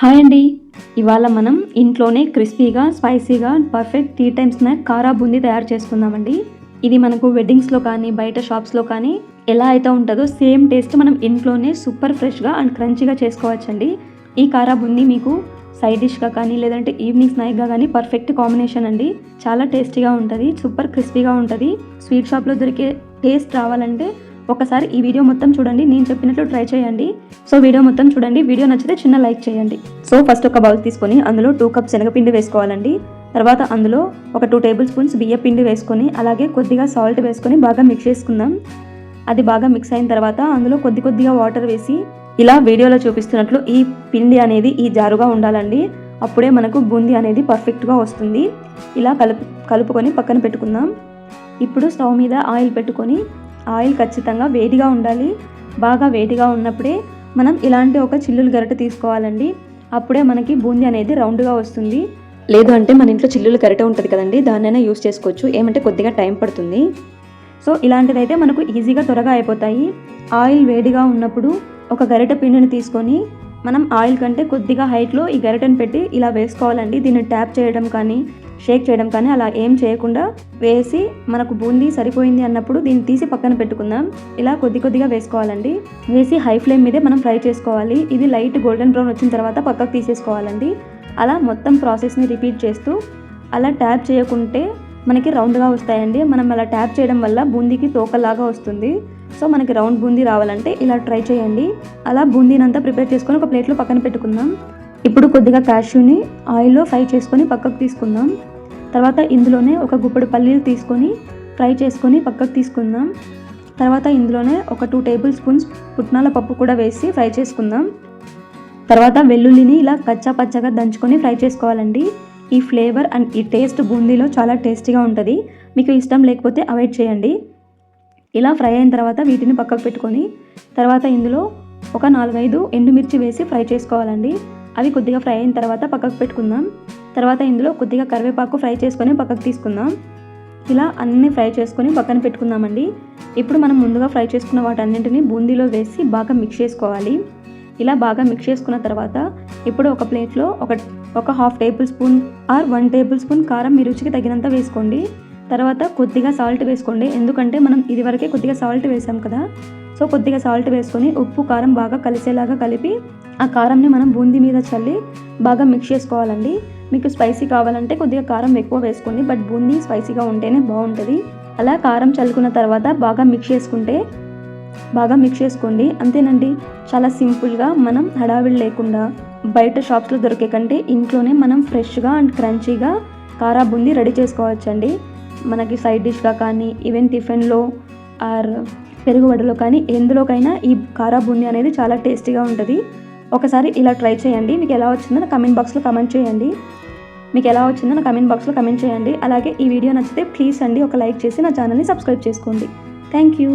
Hi అండి ఇవాళ మనం ఇంట్లోనే క్రిస్పీగా స్పైసీగా పర్ఫెక్ట్ టీ టైమ్ స్నాక్ కారా బూందీ తయారు చేసుకుందామండి. ఇది మనకు వెడ్డింగ్స్లో కానీ బయట షాప్స్లో కానీ ఎలా అయితే ఉంటుందో సేమ్ టేస్ట్ మనం ఇంట్లోనే సూపర్ ఫ్రెష్గా అండ్ క్రంచీగా చేసుకోవచ్చండి. ఈ కారా బూందీ మీకు సైడ్ డిష్గా కానీ లేదంటే ఈవినింగ్ స్నాక్గా కానీ పర్ఫెక్ట్ కాంబినేషన్ అండి. చాలా టేస్టీగా ఉంటుంది సూపర్ క్రిస్పీగా ఉంటుంది. స్వీట్ షాప్లో దొరికే టేస్ట్ రావాలంటే ఒకసారి ఈ వీడియో మొత్తం చూడండి. నేను చెప్పినట్లు ట్రై చేయండి. సో వీడియో మొత్తం చూడండి. వీడియో నచ్చితే చిన్న లైక్ చేయండి. సో ఫస్ట్ ఒక బౌల్ తీసుకొని అందులో టూ కప్స్ శనగపిండి వేసుకోవాలండి. తర్వాత అందులో ఒక టూ టేబుల్ స్పూన్స్ బియ్య పిండి వేసుకొని అలాగే కొద్దిగా సాల్ట్ వేసుకొని బాగా మిక్స్ చేసుకుందాం. అది బాగా మిక్స్ అయిన తర్వాత అందులో కొద్ది కొద్దిగా వాటర్ వేసి ఇలా వీడియోలో చూపిస్తున్నట్లు ఈ పిండి అనేది ఈ జారుగా ఉండాలండి. అప్పుడే మనకు బూందీ అనేది పర్ఫెక్ట్గా వస్తుంది. ఇలా కలుపు కలుపుకొని పక్కన పెట్టుకుందాం. ఇప్పుడు స్టవ్ మీద ఆయిల్ పెట్టుకొని ఆయిల్ ఖచ్చితంగా వేడిగా ఉండాలి. బాగా వేడిగా ఉన్నప్పుడే మనం ఇలాంటి ఒక చిల్లులు గరిట తీసుకోవాలండి. అప్పుడే మనకి బూందీ అనేది రౌండ్గా వస్తుంది. లేదు అంటే మన ఇంట్లో చిల్లులు గరిటె ఉంటుంది కదండి దాన్నైనా యూస్ చేసుకోవచ్చు. ఏమంటే కొద్దిగా టైం పడుతుంది. సో ఇలాంటిదైతే మనకు ఈజీగా త్వరగా అయిపోతాయి. ఆయిల్ వేడిగా ఉన్నప్పుడు ఒక గరిటె పిండిని తీసుకొని మనం ఆయిల్ కంటే కొద్దిగా హైట్లో ఈ గరిటెను పెట్టి ఇలా వేసుకోవాలండి. దీన్ని ట్యాప్ చేయడం కానీ షేక్ చేయడం కానీ అలా ఏం చేయకుండా వేసి మనకు బూందీ సరిపోయింది అన్నప్పుడు దీన్ని తీసి పక్కన పెట్టుకుందాం. ఇలా కొద్ది కొద్దిగా వేసుకోవాలండి. వేసి హై ఫ్లేమ్ మీదే మనం ఫ్రై చేసుకోవాలి. ఇది లైట్ గోల్డెన్ బ్రౌన్ వచ్చిన తర్వాత పక్కకు తీసేసుకోవాలండి. అలా మొత్తం ప్రాసెస్ని రిపీట్ చేస్తూ అలా ట్యాప్ చేయకుంటే మనకి రౌండ్గా వస్తాయండి. మనం అలా ట్యాప్ చేయడం వల్ల బూందీకి తోకలాగా వస్తుంది. సో మనకి రౌండ్ బూందీ రావాలంటే ఇలా ట్రై చేయండి. అలా బూందీనంతా ప్రిపేర్ చేసుకొని ఒక ప్లేట్లో పక్కన పెట్టుకుందాం. ఇప్పుడు కొద్దిగా క్యాష్యూని ఆయిల్లో ఫ్రై చేసుకొని పక్కకు తీసుకుందాం. తర్వాత ఇందులోనే ఒక గుప్పెడు పల్లీలు తీసుకొని ఫ్రై చేసుకొని పక్కకు తీసుకుందాం. తర్వాత ఇందులోనే ఒక టూ టేబుల్ స్పూన్స్ పుట్నాల పప్పు కూడా వేసి ఫ్రై చేసుకుందాం. తర్వాత వెల్లుల్లిని ఇలా కచ్చా పచ్చగా దంచుకొని ఫ్రై చేసుకోవాలండి. ఈ ఫ్లేవర్ అండ్ ఈ టేస్ట్ బూందీలో చాలా టేస్టీగా ఉంటుంది. మీకు ఇష్టం లేకపోతే అవాయిడ్ చేయండి. ఇలా ఫ్రై అయిన తర్వాత వీటిని పక్కకు పెట్టుకొని తర్వాత ఇందులో ఒక నాలుగైదు ఎండుమిర్చి వేసి ఫ్రై చేసుకోవాలండి. అవి కొద్దిగా ఫ్రై అయిన తర్వాత పక్కకు పెట్టుకుందాం. తర్వాత ఇందులో కొద్దిగా కరివేపాకు ఫ్రై చేసుకొని పక్కకు తీసుకుందాం. ఇలా అన్నీ ఫ్రై చేసుకొని పక్కన పెట్టుకుందామండి. ఇప్పుడు మనం ముందుగా ఫ్రై చేసుకున్న వాటన్నింటినీ బూందీలో వేసి బాగా మిక్స్ చేసుకోవాలి. ఇలా బాగా మిక్స్ చేసుకున్న తర్వాత ఇప్పుడు ఒక ప్లేట్లో ఒక ఒక half tablespoon or one tablespoon కారం మీ రుచికి తగినంత వేసుకోండి. తర్వాత కొద్దిగా సాల్ట్ వేసుకోండి. ఎందుకంటే మనం ఇదివరకే కొద్దిగా సాల్ట్ వేసాం కదా. సో కొద్దిగా సాల్ట్ వేసుకొని ఉప్పు కారం బాగా కలిసేలాగా కలిపి ఆ కారంని మనం బూందీ మీద చల్లి బాగా మిక్స్ చేసుకోవాలండి. మీకు స్పైసీ కావాలంటే కొద్దిగా కారం ఎక్కువ వేసుకోండి బట్ బూందీ స్పైసీగా ఉంటేనే బాగుంటుంది. అలా కారం చల్లుకున్న తర్వాత బాగా మిక్స్ చేసుకుంటే బాగా మిక్స్ చేసుకోండి. అంతేనండి చాలా సింపుల్గా మనం హడావిడి లేకుండా బయట షాప్స్లో దొరికే కంటే ఇంట్లోనే మనం ఫ్రెష్గా అండ్ క్రంచీగా కారా బూందీ రెడీ చేసుకోవచ్చండి. మనకి సైడ్ డిష్గా కానీ ఈవెన్ టిఫిన్లో ఆర్ పెరుగు వడలో కానీ ఎందులోకైనా ఈ కారా బూందీ అనేది చాలా టేస్టీగా ఉంటుంది. ఒకసారి ఇలా ట్రై చేయండి. మీకు ఎలా వచ్చిందో నా కమెంట్ బాక్స్లో కమెంట్ చేయండి. మీకు ఎలా వచ్చిందో నా కమెంట్ బాక్స్లో కమెంట్ చేయండి. అలాగే ఈ వీడియో నచ్చితే ప్లీజ్ అండి ఒక లైక్ చేసి నా ఛానల్ని సబ్స్క్రైబ్ చేసుకోండి. Thank you.